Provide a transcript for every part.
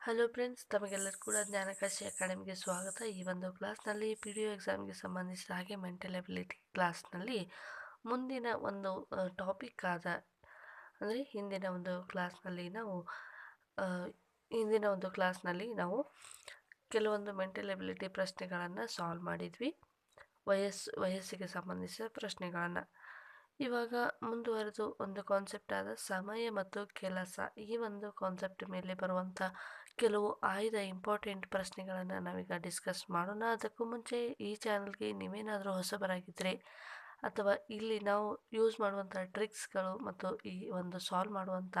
Hello friends ತಮಗೆಲ್ಲರೂ ಕೂಡ ಜ್ಞಾನಕಾಶಿ ಅಕಾಡೆಮಿಗೆ ಸ್ವಾಗತ. ಈ ಒಂದು ಕ್ಲಾಸ್ನಲ್ಲಿ ಪಿ ಡಿ ಒ ಎಕ್ಸಾಮ್ಗೆ ಸಂಬಂಧಿಸಿದ ಹಾಗೆ ಮೆಂಟಲ್ ಎಬಿಲಿಟಿ ಕ್ಲಾಸ್ನಲ್ಲಿ ಮುಂದಿನ ಒಂದು ಟಾಪಿಕ್ ಆದ ಅಂದರೆ ಹಿಂದಿನ ಒಂದು ಕ್ಲಾಸ್ನಲ್ಲಿ ನಾವು ಹಿಂದಿನ ಒಂದು ಕ್ಲಾಸ್ನಲ್ಲಿ ನಾವು ಕೆಲವೊಂದು ಮೆಂಟಲ್ ಎಬಿಲಿಟಿ ಪ್ರಶ್ನೆಗಳನ್ನು ಸಾಲ್ವ್ ಮಾಡಿದ್ವಿ. ವಯಸ್ಸು ವಯಸ್ಸಿಗೆ ಸಂಬಂಧಿಸಿದ ಪ್ರಶ್ನೆಗಳನ್ನು. ಇವಾಗ ಮುಂದುವರೆದು ಒಂದು ಕಾನ್ಸೆಪ್ಟ್ ಆದ ಸಮಯ ಮತ್ತು ಕೆಲಸ. ಈ ಒಂದು ಕಾನ್ಸೆಪ್ಟ್ ಮೇಲೆ ಬರುವಂಥ ಕೆಲವು ಆಯ್ದ ಇಂಪಾರ್ಟೆಂಟ್ ಪ್ರಶ್ನೆಗಳನ್ನು ನಾವೀಗ ಡಿಸ್ಕಸ್ ಮಾಡೋಣ. ಅದಕ್ಕೂ ಮುಂಚೆ ಈ ಚಾನಲ್ಗೆ ನೀವೇನಾದರೂ ಹೊಸಬರಾಗಿದ್ದರೆ ಅಥವಾ ಇಲ್ಲಿ ನಾವು ಯೂಸ್ ಮಾಡುವಂಥ ಟ್ರಿಕ್ಸ್ಗಳು ಮತ್ತು ಈ ಒಂದು ಸಾಲ್ವ್ ಮಾಡುವಂಥ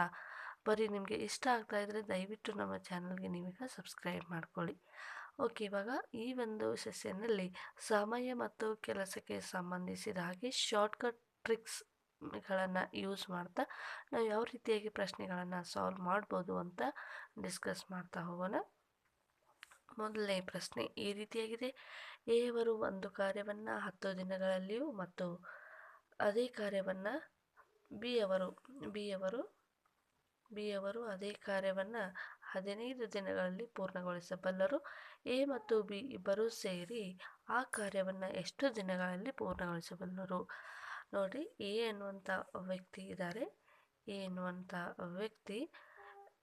ಬರೀ ನಿಮಗೆ ಇಷ್ಟ ಆಗ್ತಾ ಇದ್ದರೆ ದಯವಿಟ್ಟು ನಮ್ಮ ಚಾನಲ್ಗೆ ನೀವೀಗ ಸಬ್ಸ್ಕ್ರೈಬ್ ಮಾಡ್ಕೊಳ್ಳಿ. ಓಕೆ ಇವಾಗ ಈ ಒಂದು ಸೆಷನ್ನಲ್ಲಿ ಸಮಯ ಮತ್ತು ಕೆಲಸಕ್ಕೆ ಸಂಬಂಧಿಸಿದ ಹಾಗೆ ಶಾರ್ಟ್ಕಟ್ ಟ್ರಿಕ್ಸ್ಗಳನ್ನು ಯೂಸ್ ಮಾಡ್ತಾ ನಾವು ಯಾವ ರೀತಿಯಾಗಿ ಪ್ರಶ್ನೆಗಳನ್ನು ಸಾಲ್ವ್ ಮಾಡ್ಬೋದು ಅಂತ ಡಿಸ್ಕಸ್ ಮಾಡ್ತಾ ಹೋಗೋಣ. ಮೊದಲನೇ ಪ್ರಶ್ನೆ, ಈ ರೀತಿಯಾಗಿದೆ. ಎ ಅವರು ಒಂದು ಕಾರ್ಯವನ್ನು ಹತ್ತು ದಿನಗಳಲ್ಲಿಯೂ ಮತ್ತು ಅದೇ ಕಾರ್ಯವನ್ನು ಬಿ ಅವರು ಬಿ ಅವರು ಬಿ ಅವರು ಅದೇ ಕಾರ್ಯವನ್ನು ಹದಿನೈದು ದಿನಗಳಲ್ಲಿ ಪೂರ್ಣಗೊಳಿಸಬಲ್ಲರು. ಎ ಮತ್ತು ಬಿ ಇಬ್ಬರೂ ಸೇರಿ ಆ ಕಾರ್ಯವನ್ನು ಎಷ್ಟು ದಿನಗಳಲ್ಲಿ ಪೂರ್ಣಗೊಳಿಸಬಲ್ಲರು? ನೋಡಿ, ಎ ಎನ್ನುವಂಥ ವ್ಯಕ್ತಿ ಇದ್ದಾರೆ ಎ ಎನ್ನುವಂಥ ವ್ಯಕ್ತಿ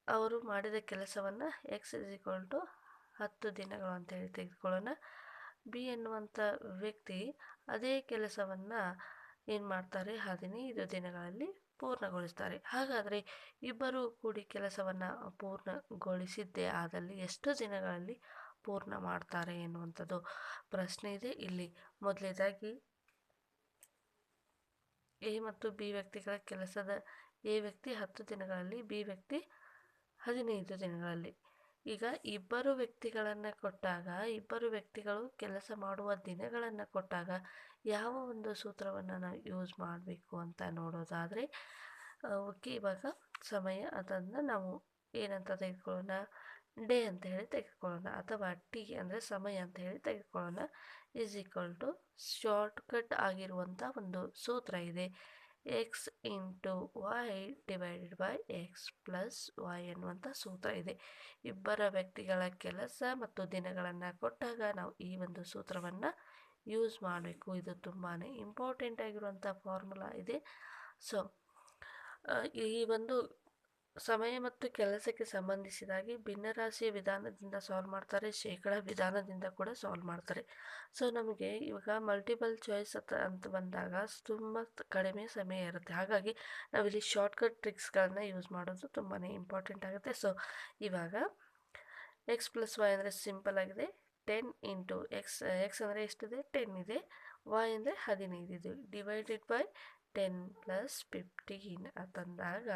ಅವರು ಮಾಡಿದ ಕೆಲಸವನ್ನು ಎಕ್ಸ್ ಇಸ್ ಹತ್ತು ದಿನಗಳು ಅಂತ ಹೇಳಿ ತೆಗೆದುಕೊಳ್ಳೋಣ. ಬಿ ಎನ್ನುವಂಥ ವ್ಯಕ್ತಿ ಅದೇ ಕೆಲಸವನ್ನು ಏನು ಮಾಡ್ತಾರೆ? ಹದಿನೈದು ದಿನಗಳಲ್ಲಿ ಪೂರ್ಣಗೊಳಿಸ್ತಾರೆ. ಹಾಗಾದರೆ ಇಬ್ಬರು ಕೂಡಿ ಕೆಲಸವನ್ನು ಪೂರ್ಣಗೊಳಿಸಿದ್ದೇ ಆದಲ್ಲಿ ಎಷ್ಟು ದಿನಗಳಲ್ಲಿ ಪೂರ್ಣ ಮಾಡ್ತಾರೆ ಎನ್ನುವಂಥದ್ದು ಪ್ರಶ್ನೆ ಇದೆ. ಇಲ್ಲಿ ಮೊದಲನೇದಾಗಿ ಎ ಮತ್ತು ಬಿ ವ್ಯಕ್ತಿಗಳ ಕೆಲಸದ ಎ ವ್ಯಕ್ತಿ ಹತ್ತು ದಿನಗಳಲ್ಲಿ, ಬಿ ವ್ಯಕ್ತಿ ಹದಿನೈದು ದಿನಗಳಲ್ಲಿ. ಈಗ ಇಬ್ಬರು ವ್ಯಕ್ತಿಗಳನ್ನು ಕೊಟ್ಟಾಗ, ಇಬ್ಬರು ವ್ಯಕ್ತಿಗಳು ಕೆಲಸ ಮಾಡುವ ದಿನಗಳನ್ನು ಕೊಟ್ಟಾಗ ಯಾವ ಒಂದು ಸೂತ್ರವನ್ನು ನಾವು ಯೂಸ್ ಮಾಡಬೇಕು ಅಂತ ನೋಡೋದಾದರೆ ಓಕೆ, ಇವಾಗ ಸಮಯ, ಅದನ್ನು ನಾವು ಏನಂತ ತೆಗೆದುಕೊಳ್ಳೋಣ ಡೇ ಅಂತ ಹೇಳಿ ತೆಗೆದುಕೊಳ್ಳೋಣ ಅಥವಾ ಟಿ ಅಂದರೆ ಸಮಯ ಅಂತ ಹೇಳಿ ತೆಗೆದುಕೊಳ್ಳೋಣ. ಈಸ್ ಈಕ್ವಲ್ ಟು ಶಾರ್ಟ್ಕಟ್ ಆಗಿರುವಂಥ ಒಂದು ಸೂತ್ರ ಇದೆ. X into y divided by x plus y ಎನ್ನುವಂಥ ಸೂತ್ರ ಇದೆ. ಇಬ್ಬರ ವ್ಯಕ್ತಿಗಳ ಕೆಲಸ ಮತ್ತು ದಿನಗಳನ್ನು ಕೊಟ್ಟಾಗ ನಾವು ಈ ಒಂದು ಸೂತ್ರವನ್ನು ಯೂಸ್ ಮಾಡಬೇಕು. ಇದು ತುಂಬಾ ಇಂಪಾರ್ಟೆಂಟ್ ಆಗಿರುವಂಥ ಫಾರ್ಮುಲಾ ಇದೆ. ಸೊ ಈ ಒಂದು ಸಮಯ ಮತ್ತು ಕೆಲಸಕ್ಕೆ ಸಂಬಂಧಿಸಿದಾಗಿ ಭಿನ್ನರಾಶಿಯ ವಿಧಾನದಿಂದ ಸಾಲ್ವ್ ಮಾಡ್ತಾರೆ, ಶೇಕಡ ವಿಧಾನದಿಂದ ಕೂಡ ಸಾಲ್ವ್ ಮಾಡ್ತಾರೆ. ಸೊ ನಮಗೆ ಇವಾಗ ಮಲ್ಟಿಪಲ್ ಚಾಯ್ಸ್ ಅಂತ ಅಂತ ಬಂದಾಗ ತುಂಬ ಕಡಿಮೆ ಸಮಯ ಇರುತ್ತೆ. ಹಾಗಾಗಿ ನಾವಿಲ್ಲಿ ಶಾರ್ಟ್ಕಟ್ ಟ್ರಿಕ್ಸ್ಗಳನ್ನ ಯೂಸ್ ಮಾಡೋದು ತುಂಬಾ ಇಂಪಾರ್ಟೆಂಟ್ ಆಗುತ್ತೆ. ಸೊ ಇವಾಗ ಎಕ್ಸ್ ಪ್ಲಸ್ ವೈ ಅಂದರೆ ಸಿಂಪಲ್ ಆಗಿದೆ. ಟೆನ್ ಇಂಟು ಎಕ್ಸ್ ಎಕ್ಸ್ ಅಂದರೆ ಎಷ್ಟಿದೆ? ಟೆನ್ ಇದೆ. ವೈ ಅಂದರೆ ಹದಿನೈದು ಇದೆ. Divided by ten plus fifteen ಅಂತಂದಾಗ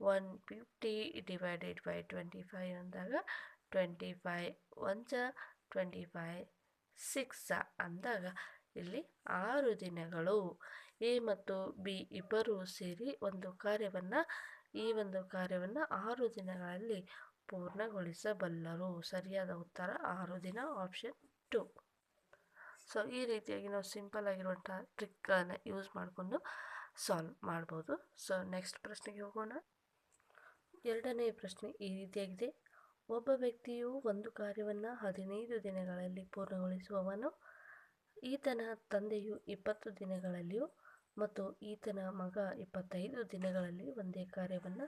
one fifty divided by twenty five ಅಂದಾಗ ಟ್ವೆಂಟಿ ಫೈ ಒಂಚ ಟ್ವೆಂಟಿ ಫೈ ಸಿಕ್ಸ ಅಂದಾಗ ಇಲ್ಲಿ ಆರು ದಿನಗಳು. ಎ ಮತ್ತು ಬಿ ಇಬ್ಬರೂ ಸೇರಿ ಒಂದು ಕಾರ್ಯವನ್ನು, ಈ ಒಂದು ಕಾರ್ಯವನ್ನು ಆರು ದಿನಗಳಲ್ಲಿ ಪೂರ್ಣಗೊಳಿಸಬಲ್ಲರು. ಸರಿಯಾದ ಉತ್ತರ ಆರು ದಿನ ಆಪ್ಷನ್ ಟು ಸೊ ಈ ರೀತಿಯಾಗಿ ನಾವು ಸಿಂಪಲ್ ಆಗಿರುವಂಥ ಟ್ರಿಕ್ಗಳನ್ನು ಯೂಸ್ ಮಾಡಿಕೊಂಡು ಸಾಲ್ವ್ ಮಾಡ್ಬೋದು. ಸೊ ನೆಕ್ಸ್ಟ್ ಪ್ರಶ್ನೆಗೆ ಹೋಗೋಣ. ಎರಡನೇ ಪ್ರಶ್ನೆ ಈ ರೀತಿಯಾಗಿದೆ. ಒಬ್ಬ ವ್ಯಕ್ತಿಯು ಒಂದು ಕಾರ್ಯವನ್ನು ಹದಿನೈದು ದಿನಗಳಲ್ಲಿ ಪೂರ್ಣಗೊಳಿಸುವವನು, ಈತನ ತಂದೆಯು ಇಪ್ಪತ್ತು ದಿನಗಳಲ್ಲಿಯೂ ಮತ್ತು ಈತನ ಮಗ ಇಪ್ಪತ್ತೈದು ದಿನಗಳಲ್ಲಿ ಒಂದೇ ಕಾರ್ಯವನ್ನು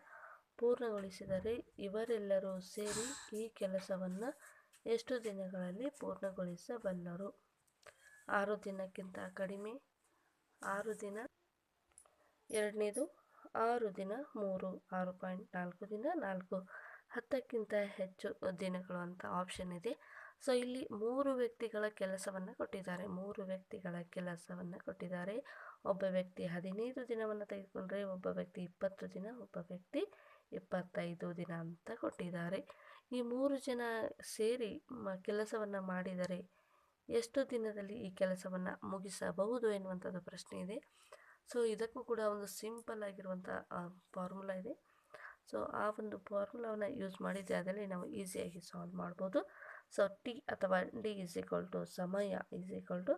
ಪೂರ್ಣಗೊಳಿಸಿದರೆ ಇವರೆಲ್ಲರೂ ಸೇರಿ ಈ ಕೆಲಸವನ್ನು ಎಷ್ಟು ದಿನಗಳಲ್ಲಿ ಪೂರ್ಣಗೊಳಿಸಬಲ್ಲರು? ಆರು ದಿನಕ್ಕಿಂತ ಕಡಿಮೆ? ಆರು ದಿನ? ಎರಡನೇದು ಆರು ದಿನ, ಮೂರು, ಆರು ಪಾಯಿಂಟ್ ನಾಲ್ಕು ದಿನ, ನಾಲ್ಕು ಹತ್ತಕ್ಕಿಂತ ಹೆಚ್ಚು ದಿನಗಳು ಅಂತ ಆಪ್ಷನ್ ಇದೆ. ಸೊ ಇಲ್ಲಿ ಮೂರು ವ್ಯಕ್ತಿಗಳ ಕೆಲಸವನ್ನು ಕೊಟ್ಟಿದ್ದಾರೆ. ಮೂರು ವ್ಯಕ್ತಿಗಳ ಕೆಲಸವನ್ನು ಕೊಟ್ಟಿದ್ದಾರೆ. ಒಬ್ಬ ವ್ಯಕ್ತಿ ಹದಿನೈದು ದಿನವನ್ನು ತೆಗೆದುಕೊಂಡ್ರೆ, ಒಬ್ಬ ವ್ಯಕ್ತಿ ಇಪ್ಪತ್ತು ದಿನ, ಒಬ್ಬ ವ್ಯಕ್ತಿ ಇಪ್ಪತ್ತೈದು ದಿನ ಅಂತ ಕೊಟ್ಟಿದ್ದಾರೆ. ಈ ಮೂರು ಜನ ಸೇರಿ ಮ, ಕೆಲಸವನ್ನು ಮಾಡಿದರೆ, ಎಷ್ಟು ದಿನದಲ್ಲಿ ಈ ಕೆಲಸವನ್ನು ಮುಗಿಸಬಹುದು ಎನ್ನುವಂಥದ್ದು ಪ್ರಶ್ನೆ ಇದೆ. ಸೊ ಇದಕ್ಕೂ ಕೂಡ ಒಂದು ಸಿಂಪಲ್ ಆಗಿರುವಂಥ ಫಾರ್ಮುಲಾ ಇದೆ. ಸೊ ಆ ಒಂದು ಫಾರ್ಮುಲಾವನ್ನು ಯೂಸ್ ಮಾಡಿದ್ದೆ ಅದರಲ್ಲಿ ನಾವು ಈಸಿಯಾಗಿ ಸಾಲ್ವ್ ಮಾಡ್ಬೋದು. ಸೊ ಟಿ ಅಥವಾ ಡಿ ಈಸ್ ಈಕ್ವಲ್ ಟು ಸಮಯ ಈಸ್ ಈಕ್ವಲ್ ಟು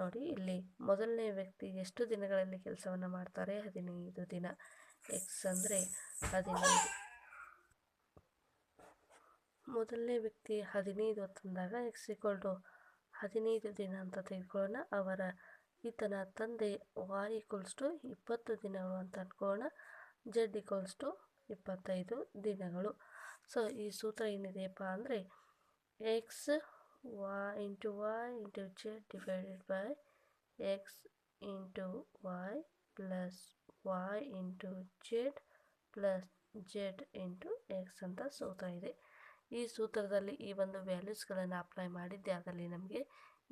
ನೋಡಿ, ಇಲ್ಲಿ ಮೊದಲನೇ ವ್ಯಕ್ತಿ ಎಷ್ಟು ದಿನಗಳಲ್ಲಿ ಕೆಲಸವನ್ನು ಮಾಡ್ತಾರೆ? ಹದಿನೈದು ದಿನ. ಎಕ್ಸ್ ಅಂದರೆ ಹದಿನೈದು. ಮೊದಲನೇ ವ್ಯಕ್ತಿ ಹದಿನೈದು ತಂದಾಗ ಎಕ್ಸ್ ಈಕ್ವಲ್ ಟು ಹದಿನೈದು ದಿನ ಅಂತ ತೆಗೆದುಕೊಳ್ಳೋಣ ಅವರ ಈತನ ತಂದೆ ವಾಯ್ ಈಕ್ವಲ್ಸ್ ಟು ಇಪ್ಪತ್ತು ದಿನಗಳು ಅಂತ ಅಂದ್ಕೋಣ ಜಡ್ ಈಕ್ವಲ್ಸ್ ಟು ಇಪ್ಪತ್ತೈದು ದಿನಗಳು. ಸೊ, ಈ ಸೂತ್ರ ಏನಿದೆಯಪ್ಪ ಅಂದರೆ x y into y into z divided by x into y plus y into z plus z into x ಅಂತ ಸೂತ್ರ ಇದೆ. ಈ ಸೂತ್ರದಲ್ಲಿ ಈ ಒಂದು ವ್ಯಾಲ್ಯೂಸ್ಗಳನ್ನು ಅಪ್ಲೈ ಮಾಡಿದ್ದೆ, ಅದರಲ್ಲಿ ನಮಗೆ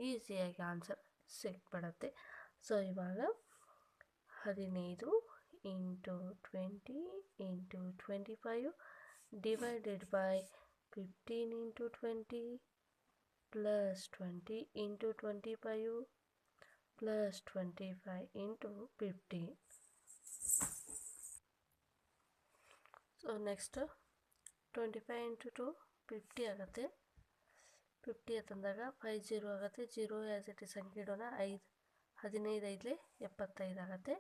ಈಸಿಯಾಗಿ ಆನ್ಸರ್ ಸಿಕ್ಬಿಡತ್ತೆ ಸೊ ಇವಾಗ ಹದಿನೈದು into twenty into twenty five divided by fifteen into twenty plus twenty into twenty five plus twenty five into fifty so next twenty five into two fifty ಆಗುತ್ತೆ ಫಿಫ್ಟಿ ಅಂತಂದಾಗ five zero ಆಗುತ್ತೆ zero as it ಸಂಖ್ಯೆ ಇಡೋಣ, ಐದು, ಹದಿನೈದು ಐದಲೇ ಎಪ್ಪತ್ತೈದು ಆಗುತ್ತೆ.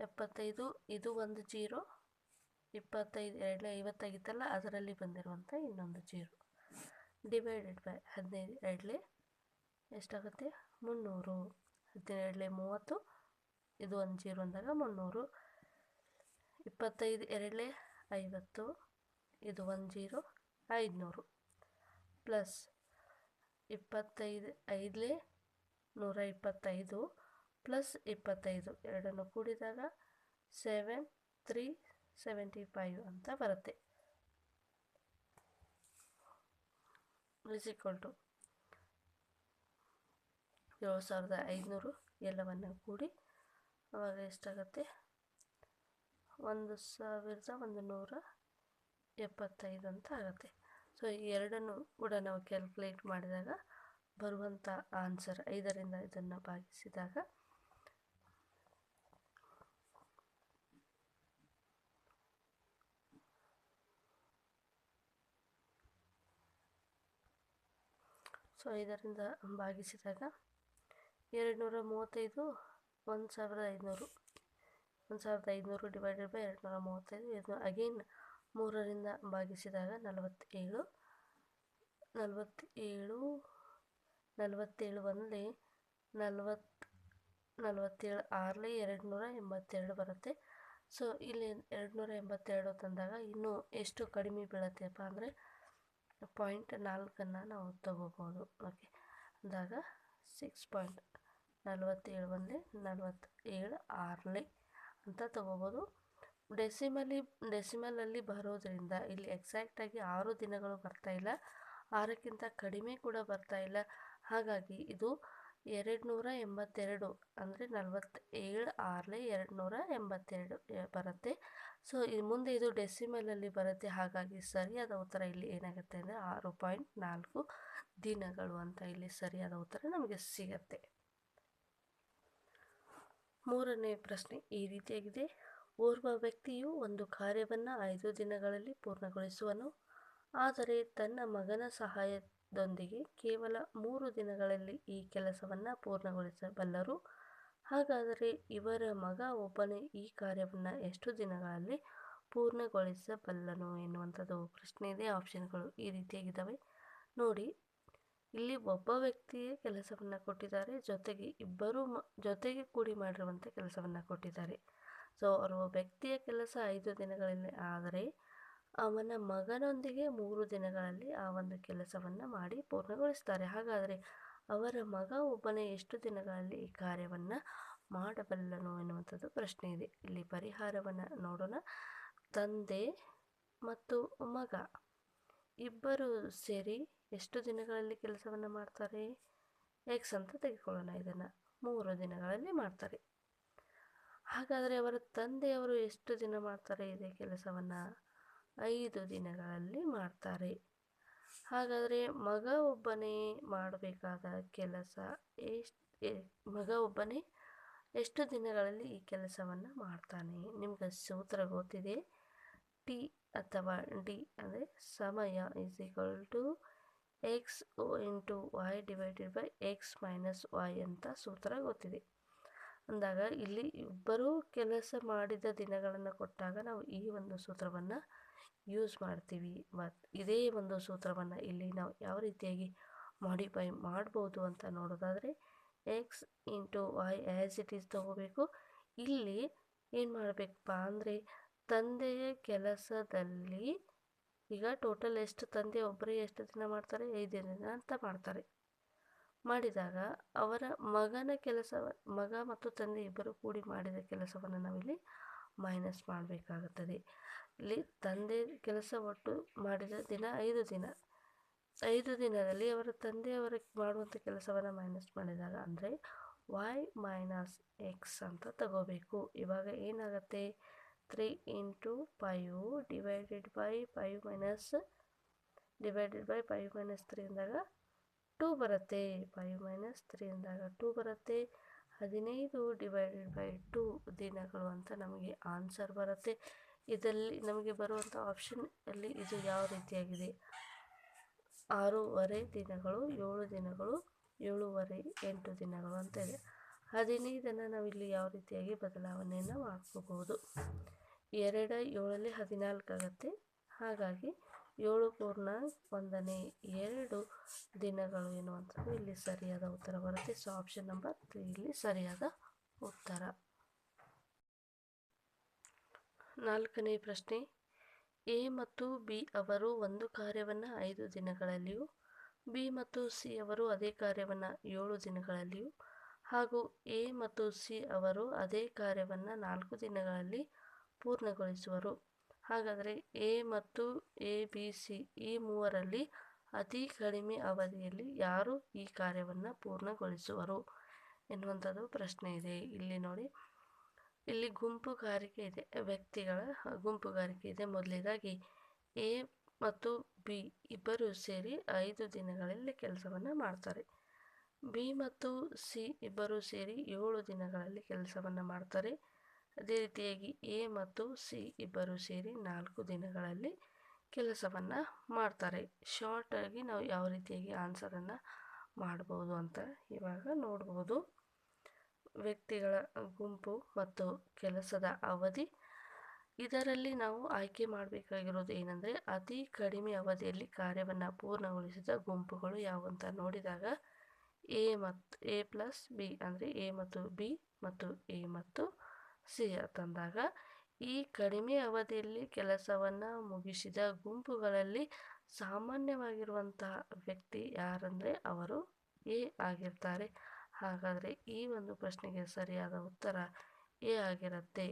ಎಪ್ಪತ್ತೈದು, ಇದು ಒಂದು ಜೀರೋ ಇಪ್ಪತ್ತೈದು ಎರಡಲೇ ಐವತ್ತಾಗಿತ್ತಲ್ಲ, ಅದರಲ್ಲಿ ಬಂದಿರುವಂಥ ಇನ್ನೊಂದು ಜೀರೋ ಡಿವೈಡೆಡ್ ಬೈ ಹದಿನೈದು ಎರಡಲೇ ಎಷ್ಟಾಗುತ್ತೆ? ಮುನ್ನೂರು. ಹದಿನೇಳಲಿ ಮೂವತ್ತು, ಇದು ಒಂದು ಜೀರೋ ಅಂದಾಗ ಮುನ್ನೂರು. ಇಪ್ಪತ್ತೈದು ಎರಡಲೇ ಐವತ್ತು, ಇದು ಒಂದು ಜೀರೋ ಐದುನೂರು. ಪ್ಲಸ್ ಇಪ್ಪತ್ತೈದು, ಐದಲೇ ನೂರ ಇಪ್ಪತ್ತೈದು ಪ್ಲಸ್ ಇಪ್ಪತ್ತೈದು, ಎರಡನ್ನು ಕೂಡಿದಾಗ ಸೆವೆನ್ ತ್ರೀ ಸೆವೆಂಟಿ ಫೈವ್ ಅಂತ ಬರುತ್ತೆ. ಈಕ್ವಲ್ ಟು ಏಳು ಸಾವಿರದ ಐದುನೂರು ಎಲ್ಲವನ್ನು ಕೂಡಿ ಅವಾಗ ಎಷ್ಟಾಗತ್ತೆ? ಒಂದು ಸಾವಿರದ ಒಂದು ನೂರ ಎಪ್ಪತ್ತೈದು ಅಂತ ಆಗುತ್ತೆ. ಸೊ ಈ ಎರಡನ್ನು ಕೂಡ ನಾವು ಕ್ಯಾಲ್ಕುಲೇಟ್ ಮಾಡಿದಾಗ ಬರುವಂಥ ಆನ್ಸರ್ ಐದರಿಂದ ಇದನ್ನು ಭಾಗಿಸಿದಾಗ ಸೊ ಐದರಿಂದ ಭಾಗಿಸಿದಾಗ ಎರಡು ನೂರ ಮೂವತ್ತೈದು, ಒಂದು ಸಾವಿರದ ಐದುನೂರು. ಒಂದು ಸಾವಿರದ ಐದುನೂರು ಡಿವೈಡೆಡ್ ಬೈ ಎರಡು ನೂರ ಮೂವತ್ತೈದು. ಇದನ್ನು ಅಗೇನ್ ಮೂರರಿಂದ ಭಾಗಿಸಿದಾಗ ನಲವತ್ತೇಳು. ನಲವತ್ತೇಳು ನಲವತ್ತೇಳು ಒಂದಲೇ ನಲವತ್ತು, ನಲವತ್ತೇಳು ಆರಲಿ ಎರಡು ನೂರ ಎಂಬತ್ತೆರಡು ಬರುತ್ತೆ. ಸೊ ಇಲ್ಲಿ ಎರಡು ನೂರ ಎಂಬತ್ತೆರಡು ತಂದಾಗ ಇನ್ನೂ ಎಷ್ಟು ಕಡಿಮೆ ಬೀಳತ್ತೆಪ್ಪ ಅಂದರೆ ಪಾಯಿಂಟ್ ನಾಲ್ಕನ್ನು ನಾವು ತಗೋಬೋದು. ಓಕೆ ಅಂದಾಗ ಸಿಕ್ಸ್ ಪಾಯಿಂಟ್ ನಲವತ್ತೇಳು ಒಂದೇ ನಲವತ್ತೇಳು ಆರಲಿ ಅಂತ ತಗೋಬೋದು. ಡೆಸಿಮಲಿ, ಡೆಸಿಮಲಲ್ಲಿ ಬರೋದರಿಂದ ಇಲ್ಲಿ ಎಕ್ಸಾಕ್ಟಾಗಿ ಆರು ದಿನಗಳು ಬರ್ತಾ ಇಲ್ಲ. ಆರಕ್ಕಿಂತ ಕಡಿಮೆ ಕೂಡ ಬರ್ತಾ ಇಲ್ಲ. ಹಾಗಾಗಿ ಇದು ಎರಡು ನೂರ ಎಂಬತ್ತೆರಡು ಅಂದರೆ ನಲವತ್ತೇಳು ಏಳು ಎರಡು ನೂರ ಎಂಬತ್ತೆರಡು ಬರುತ್ತೆ. ಸೊ ಮುಂದೆ ಇದು ಡೆಸಿಮಲಲ್ಲಿ ಬರುತ್ತೆ. ಹಾಗಾಗಿ ಸರಿಯಾದ ಉತ್ತರ ಇಲ್ಲಿ ಏನಾಗುತ್ತೆ ಅಂದರೆ ಆರು ಪಾಯಿಂಟ್ ನಾಲ್ಕು ದಿನಗಳು ಅಂತ ಇಲ್ಲಿ ಸರಿಯಾದ ಉತ್ತರ ನಮಗೆ ಸಿಗತ್ತೆ. ಮೂರನೇ ಪ್ರಶ್ನೆ ಈ ರೀತಿಯಾಗಿದೆ. ಓರ್ವ ವ್ಯಕ್ತಿಯು ಒಂದು ಕಾರ್ಯವನ್ನು ಐದು ದಿನಗಳಲ್ಲಿ ಪೂರ್ಣಗೊಳಿಸುವನು. ಆದರೆ ತನ್ನ ಮಗನ ಸಹಾಯದೊಂದಿಗೆ ಕೇವಲ ಮೂರು ದಿನಗಳಲ್ಲಿ ಈ ಕೆಲಸವನ್ನು ಪೂರ್ಣಗೊಳಿಸಬಲ್ಲರು. ಹಾಗಾದರೆ ಇವರ ಮಗ ಒಬ್ಬನೇ ಈ ಕಾರ್ಯವನ್ನು ಎಷ್ಟು ದಿನಗಳಲ್ಲಿ ಪೂರ್ಣಗೊಳಿಸಬಲ್ಲನು ಎನ್ನುವಂಥದ್ದು ಪ್ರಶ್ನೆ ಇದೆ ಆಪ್ಷನ್ಗಳು ಈ ರೀತಿಯಾಗಿದ್ದಾವೆ. ನೋಡಿ, ಇಲ್ಲಿ ಒಬ್ಬ ವ್ಯಕ್ತಿಯೇ ಕೆಲಸವನ್ನು ಕೊಟ್ಟಿದ್ದಾರೆ, ಜೊತೆಗೆ ಇಬ್ಬರು ಜೊತೆಗೆ ಕೂಡಿ ಮಾಡಿರುವಂಥ ಕೆಲಸವನ್ನು ಕೊಟ್ಟಿದ್ದಾರೆ. ಸೊ, ಅವರು ವ್ಯಕ್ತಿಯ ಕೆಲಸ ಐದು ದಿನಗಳಲ್ಲಿ ಆದರೆ ಅವನ ಮಗನೊಂದಿಗೆ ಮೂರು ದಿನಗಳಲ್ಲಿ ಆ ಒಂದು ಕೆಲಸವನ್ನು ಮಾಡಿ ಪೂರ್ಣಗೊಳಿಸ್ತಾರೆ. ಹಾಗಾದರೆ ಅವರ ಮಗ ಒಬ್ಬನೇ ಎಷ್ಟು ದಿನಗಳಲ್ಲಿ ಈ ಕಾರ್ಯವನ್ನು ಮಾಡಬಲ್ಲನು ಎನ್ನುವಂಥದ್ದು ಪ್ರಶ್ನೆ ಇದೆ. ಇಲ್ಲಿ ಪರಿಹಾರವನ್ನು ನೋಡೋಣ. ತಂದೆ ಮತ್ತು ಮಗ ಇಬ್ಬರು ಸೇರಿ ಎಷ್ಟು ದಿನಗಳಲ್ಲಿ ಕೆಲಸವನ್ನು ಮಾಡ್ತಾರೆ? ಎಕ್ಸ್ ಅಂತ ತೆಗೆದುಕೊಳ್ಳೋಣ. ಇದನ್ನು ಮೂರು ದಿನಗಳಲ್ಲಿ ಮಾಡ್ತಾರೆ. ಹಾಗಾದರೆ ಅವರ ತಂದೆಯವರು ಎಷ್ಟು ದಿನ ಮಾಡ್ತಾರೆ ಇದೇ ಕೆಲಸವನ್ನು? ಐದು ದಿನಗಳಲ್ಲಿ ಮಾಡ್ತಾರೆ. ಹಾಗಾದರೆ ಮಗ ಒಬ್ಬನೇ ಮಾಡಬೇಕಾದ ಕೆಲಸ ಎಷ್ಟು ಮಗ ಒಬ್ಬನೇ ಎಷ್ಟು ದಿನಗಳಲ್ಲಿ ಈ ಕೆಲಸವನ್ನು ಮಾಡ್ತಾನೆ? ನಿಮ್ಗೆ ಸೂತ್ರ ಗೊತ್ತಿದೆ. ಟಿ ಅಥವಾ ಡಿ ಅಂದರೆ ಸಮಯ is equal to x o into y divided by x minus y ಅಂತ ಸೂತ್ರ ಗೊತ್ತಿದೆ. ಅಂದಾಗ ಇಲ್ಲಿ ಇಬ್ಬರೂ ಕೆಲಸ ಮಾಡಿದ ದಿನಗಳನ್ನು ಕೊಟ್ಟಾಗ ನಾವು ಈ ಒಂದು ಸೂತ್ರವನ್ನು ಯೂಸ್ ಮಾಡ್ತೀವಿ. ಮತ್ತು ಇದೇ ಒಂದು ಸೂತ್ರವನ್ನು ಇಲ್ಲಿ ನಾವು ಯಾವ ರೀತಿಯಾಗಿ ಮಾಡಿಫೈ ಮಾಡ್ಬೋದು ಅಂತ ನೋಡೋದಾದರೆ x into y as it is ತಗೋಬೇಕು. ಇಲ್ಲಿ ಏನು ಮಾಡಬೇಕಪ್ಪ ಅಂದರೆ ತಂದೆಯ ಕೆಲಸದಲ್ಲಿ ಈಗ ಟೋಟಲ್ ಎಷ್ಟು ತಂದೆ ಒಬ್ಬರೇ ಎಷ್ಟು ದಿನ ಮಾಡ್ತಾರೆ? ಐದು ದಿನ ಅಂತ ಮಾಡ್ತಾರೆ. ಮಾಡಿದಾಗ ಅವರ ಮಗನ ಕೆಲಸ ಮಗ ಮತ್ತು ತಂದೆ ಇಬ್ಬರು ಕೂಡಿ ಮಾಡಿದ ಕೆಲಸವನ್ನು ನಾವಿಲ್ಲಿ ಮೈನಸ್ ಮಾಡಬೇಕಾಗುತ್ತದೆ. ಇಲ್ಲಿ ತಂದೆ ಕೆಲಸ ಒಟ್ಟು ಮಾಡಿದ ದಿನ ಐದು ದಿನ. ಐದು ದಿನದಲ್ಲಿ ಅವರ ತಂದೆಯವರ ಮಾಡುವಂಥ ಕೆಲಸವನ್ನು ಮೈನಸ್ ಮಾಡಿದಾಗ ಅಂದರೆ ವೈ ಮೈನಸ್ ಎಕ್ಸ್ ಅಂತ ತಗೋಬೇಕು. ಇವಾಗ ಏನಾಗುತ್ತೆ? Three into five divided by five minus divided by five minus three ಅಂದಾಗ ಟೂ ಬರುತ್ತೆ. ಫೈವ್ ಮೈನಸ್ ತ್ರೀ ಅಂದಾಗ ಟೂ ಬರುತ್ತೆ. ಹದಿನೈದು ಡಿವೈಡೆಡ್ ಬೈ ಟೂ ದಿನಗಳು ಅಂತ ನಮಗೆ ಆನ್ಸರ್ ಬರುತ್ತೆ. ಇದರಲ್ಲಿ ನಮಗೆ ಬರುವಂಥ ಆಪ್ಷನ್ ಅಲ್ಲಿ ಇದು ಯಾವ ರೀತಿಯಾಗಿದೆ? ಆರೂವರೆ ದಿನಗಳು, ಏಳು ದಿನಗಳು, ಏಳೂವರೆ ಎಂಟು ದಿನಗಳು ಅಂತ ಇದೆ. ಹದಿನೈದನ್ನು ನಾವಿಲ್ಲಿ ಯಾವ ರೀತಿಯಾಗಿ ಬದಲಾವಣೆಯನ್ನು ಮಾಡ್ಕೋಬಹುದು? ಎರಡು ಏಳಲ್ಲಿ ಹದಿನಾಲ್ಕು ಆಗುತ್ತೆ. ಹಾಗಾಗಿ ಏಳು ಪೂರ್ಣ ಒಂದನೇ ಎರಡು ದಿನಗಳು ಎನ್ನುವಂಥದ್ದು ಇಲ್ಲಿ ಸರಿಯಾದ ಉತ್ತರ ಬರುತ್ತೆ. ಸೊ ಆಪ್ಷನ್ ನಂಬರ್ ತ್ರೀ ಇಲ್ಲಿ ಸರಿಯಾದ ಉತ್ತರ. ನಾಲ್ಕನೇ ಪ್ರಶ್ನೆ, ಎ ಮತ್ತು ಬಿ ಅವರು ಒಂದು ಕಾರ್ಯವನ್ನು ಐದು ದಿನಗಳಲ್ಲಿಯೂ, ಬಿ ಮತ್ತು ಸಿ ಅವರು ಅದೇ ಕಾರ್ಯವನ್ನು ಏಳು ದಿನಗಳಲ್ಲಿಯೂ, ಹಾಗೂ ಎ ಮತ್ತು ಸಿ ಅವರು ಅದೇ ಕಾರ್ಯವನ್ನು ನಾಲ್ಕು ದಿನಗಳಲ್ಲಿ ಪೂರ್ಣಗೊಳಿಸುವರು. ಹಾಗಾದರೆ ಎ ಮತ್ತು ಎ, ಬಿ, ಸಿ ಈ ಮೂವರಲ್ಲಿ ಅತಿ ಕಡಿಮೆ ಅವಧಿಯಲ್ಲಿ ಯಾರು ಈ ಕಾರ್ಯವನ್ನು ಪೂರ್ಣಗೊಳಿಸುವರು? ಎನ್ನುವಂಥದ್ದು ಪ್ರಶ್ನೆ ಇದೆ. ಇಲ್ಲಿ ನೋಡಿ. ಇಲ್ಲಿ ಗುಂಪುಗಾರಿಕೆ ಇದೆ. ವ್ಯಕ್ತಿಗಳ ಗುಂಪುಗಾರಿಕೆ ಇದೆ. ಮೊದಲನೇದಾಗಿ ಎ ಮತ್ತು ಬಿ ಇಬ್ಬರು ಸೇರಿ ಐದು ದಿನಗಳಲ್ಲಿ ಕೆಲಸವನ್ನು ಮಾಡ್ತಾರೆ. ಬಿ ಮತ್ತು ಸಿ ಇಬ್ಬರು ಸೇರಿ ಏಳು ದಿನಗಳಲ್ಲಿ ಕೆಲಸವನ್ನು ಮಾಡ್ತಾರೆ. ಅದೇ ರೀತಿಯಾಗಿ ಎ ಮತ್ತು ಸಿ ಇಬ್ಬರು ಸೇರಿ ನಾಲ್ಕು ದಿನಗಳಲ್ಲಿ ಕೆಲಸವನ್ನು ಮಾಡ್ತಾರೆ. ಶಾರ್ಟಾಗಿ ನಾವು ಯಾವ ರೀತಿಯಾಗಿ ಆನ್ಸರನ್ನು ಮಾಡ್ಬೋದು ಅಂತ ಇವಾಗ ನೋಡ್ಬೋದು. ವ್ಯಕ್ತಿಗಳ ಗುಂಪು ಮತ್ತು ಕೆಲಸದ ಅವಧಿ. ಇದರಲ್ಲಿ ನಾವು ಆಯ್ಕೆ ಮಾಡಬೇಕಾಗಿರೋದು ಏನಂದರೆ, ಅತಿ ಕಡಿಮೆ ಅವಧಿಯಲ್ಲಿ ಕಾರ್ಯವನ್ನು ಪೂರ್ಣಗೊಳಿಸಿದ ಗುಂಪುಗಳು ಯಾವುವಂತ ನೋಡಿದಾಗ, ಎ ಮತ್ತು ಎ ಪ್ಲಸ್ ಬಿ ಅಂದರೆ ಎ ಮತ್ತು ಬಿ ಮತ್ತು ಎ ಮತ್ತು ಸಿ ತಂದಾಗ ಈ ಕಡಿಮೆ ಅವಧಿಯಲ್ಲಿ ಕೆಲಸವನ್ನು ಮುಗಿಸಿದ ಗುಂಪುಗಳಲ್ಲಿ ಸಾಮಾನ್ಯವಾಗಿರುವಂತಹ ವ್ಯಕ್ತಿ ಯಾರಂದರೆ ಅವರು ಎ ಆಗಿರ್ತಾರೆ. ಹಾಗಾದರೆ ಈ ಒಂದು ಪ್ರಶ್ನೆಗೆ ಸರಿಯಾದ ಉತ್ತರ ಎ ಆಗಿರುತ್ತೆ.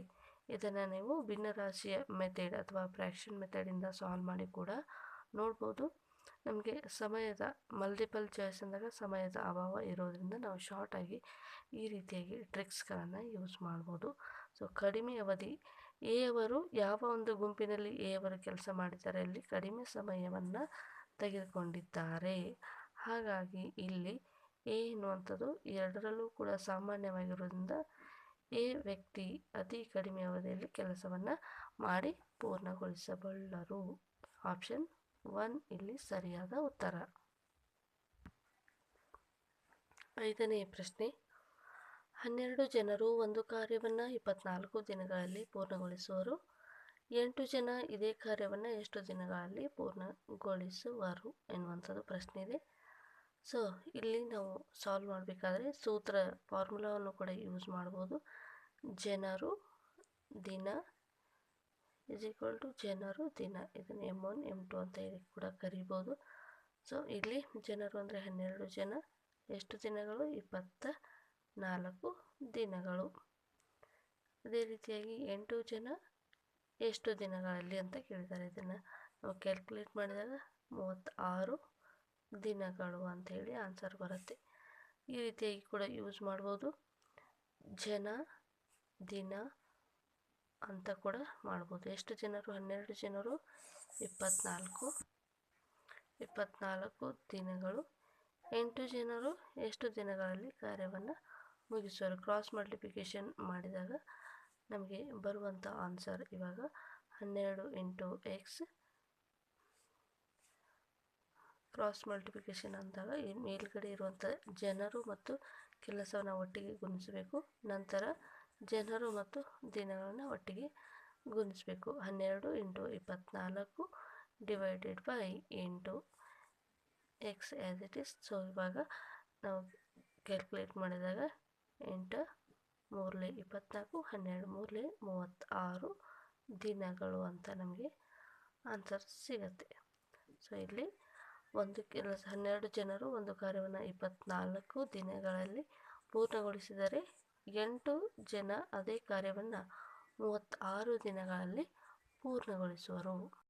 ಇದನ್ನು ನೀವು ಭಿನ್ನರಾಶಿಯ ಮೆಥಡ್ ಅಥವಾ ಫ್ರ್ಯಾಕ್ಷನ್ ಮೆಥಡಿಂದ ಸಾಲ್ವ್ ಮಾಡಿ ಕೂಡ ನೋಡ್ಬೋದು. ನಮಗೆ ಸಮಯದ ಮಲ್ಟಿಪಲ್ ಚಾಯ್ಸ್ ಅಂದಾಗ ಸಮಯದ ಅಭಾವ ಇರೋದರಿಂದ ನಾವು ಶಾರ್ಟಾಗಿ ಈ ರೀತಿಯಾಗಿ ಟ್ರಿಕ್ಸ್ಗಳನ್ನು ಯೂಸ್ ಮಾಡ್ಬೋದು. ಸೊ ಕಡಿಮೆ ಅವಧಿ, ಎ ಅವರು ಯಾವ ಒಂದು ಗುಂಪಿನಲ್ಲಿ ಎ ಕೆಲಸ ಮಾಡಿದ್ದಾರೆ ಅಲ್ಲಿ ಕಡಿಮೆ ಸಮಯವನ್ನು ತೆಗೆದುಕೊಂಡಿದ್ದಾರೆ. ಹಾಗಾಗಿ ಇಲ್ಲಿ ಎ ಎನ್ನುವಂಥದ್ದು ಎರಡರಲ್ಲೂ ಕೂಡ ಸಾಮಾನ್ಯವಾಗಿರೋದ್ರಿಂದ ಎ ವ್ಯಕ್ತಿ ಅತಿ ಕಡಿಮೆ ಅವಧಿಯಲ್ಲಿ ಕೆಲಸವನ್ನು ಮಾಡಿ ಪೂರ್ಣಗೊಳಿಸಬಲ್ಲರು. ಆಪ್ಷನ್ ಒನ್ ಇಲ್ಲಿ ಸರಿಯಾದ ಉತ್ತರ. ಐದನೇ ಪ್ರಶ್ನೆ ಹನ್ನೆರಡು ಜನರು ಒಂದು ಕಾರ್ಯವನ್ನು ಇಪ್ಪತ್ನಾಲ್ಕು ದಿನಗಳಲ್ಲಿ ಪೂರ್ಣಗೊಳಿಸುವರು. ಎಂಟು ಜನ ಇದೇ ಕಾರ್ಯವನ್ನು ಎಷ್ಟು ದಿನಗಳಲ್ಲಿ ಪೂರ್ಣಗೊಳಿಸುವರು ಎನ್ನುವಂಥದ್ದು ಪ್ರಶ್ನೆ ಇದೆ. ಸೊ ಇಲ್ಲಿ ನಾವು ಸಾಲ್ವ್ ಮಾಡಬೇಕಾದ್ರೆ ಸೂತ್ರ ಫಾರ್ಮುಲಾವನ್ನು ಕೂಡ ಯೂಸ್ ಮಾಡ್ಬೋದು. ಜನರು, ದಿನ ಇಸ್ ಈಕ್ವಲ್ ಟು ಜನರು, ದಿನ. ಇದನ್ನು ಎಂ ಒನ್ ಎಂ ಟು ಅಂತ ಹೇಳಿ ಕೂಡ ಕರಿಬೋದು. ಸೊ ಇಲ್ಲಿ ಜನರು ಅಂದರೆ ಹನ್ನೆರಡು ಜನ. ಎಷ್ಟು ದಿನಗಳು? ಇಪ್ಪತ್ತ ನಾಲ್ಕು ದಿನಗಳು. ಅದೇ ರೀತಿಯಾಗಿ ಎಂಟು ಜನ ಎಷ್ಟು ದಿನಗಳಲ್ಲಿ ಅಂತ ಕೇಳಿದ್ದಾರೆ. ಇದನ್ನು ನಾವು ಕ್ಯಾಲ್ಕುಲೇಟ್ ಮಾಡಿದಾಗ ಮೂವತ್ತಾರು ದಿನಗಳು ಅಂಥೇಳಿ ಆನ್ಸರ್ ಬರುತ್ತೆ. ಈ ರೀತಿಯಾಗಿ ಕೂಡ ಯೂಸ್ ಮಾಡ್ಬೋದು. ಜನ, ದಿನ ಅಂತ ಕೂಡ ಮಾಡ್ಬೋದು. ಎಷ್ಟು ಜನರು? ಹನ್ನೆರಡು ಜನರು ಇಪ್ಪತ್ತ್ನಾಲ್ಕು ಇಪ್ಪತ್ನಾಲ್ಕು ದಿನಗಳು. ಎಂಟು ಜನರು ಎಷ್ಟು ದಿನಗಳಲ್ಲಿ ಕಾರ್ಯವನ್ನು ಮುಗಿಸುವರು ಕ್ರಾಸ್ ಮಲ್ಟಿಪ್ಲಿಕೇಶನ್ ಮಾಡಿದಾಗ ನಮಗೆ ಬರುವಂಥ ಆನ್ಸರ್ ಇವಾಗ ಹನ್ನೆರಡು ಇಂಟು ಎಕ್ಸ್ ಕ್ರಾಸ್ ಮಲ್ಟಿಪ್ಲಿಕೇಶನ್ ಅಂದಾಗ ಈ ಮೇಲ್ಗಡೆ ಇರುವಂಥ ಜನರು ಮತ್ತು ಕೆಲಸವನ್ನು ಒಟ್ಟಿಗೆ ಗುಣಿಸಬೇಕು. ನಂತರ ಜನರು ಮತ್ತು ದಿನಗಳನ್ನು ಒಟ್ಟಿಗೆ ಗುಣಿಸಬೇಕು. ಹನ್ನೆರಡು ಇಂಟು ಇಪ್ಪತ್ತ್ನಾಲ್ಕು ಡಿವೈಡೆಡ್ ಬೈ ಎಂಟು x as it is so ಇವಾಗ ನಾವು ಕ್ಯಾಲ್ಕುಲೇಟ್ ಮಾಡಿದಾಗ ಎಂಟು, ಮೂರಲೆ ಇಪ್ಪತ್ತ್ನಾಲ್ಕು ಹನ್ನೆರಡು, ಮೂರಲೆ ಮೂವತ್ತಾರು ದಿನಗಳು ಅಂತ ನಮಗೆ ಆನ್ಸರ್ ಸಿಗುತ್ತೆ. ಸೊ ಇಲ್ಲಿ ಒಂದು ಕೆಲಸ ಹನ್ನೆರಡು ಜನರು ಒಂದು ಕಾರ್ಯವನ್ನು ಇಪ್ಪತ್ತ್ನಾಲ್ಕು ದಿನಗಳಲ್ಲಿ ಪೂರ್ಣಗೊಳಿಸಿದರೆ ಎಂಟು ಜನ ಅದೇ ಕಾರ್ಯವನ್ನು ಮೂವತ್ತಾರು ದಿನಗಳಲ್ಲಿ ಪೂರ್ಣಗೊಳಿಸುವರು.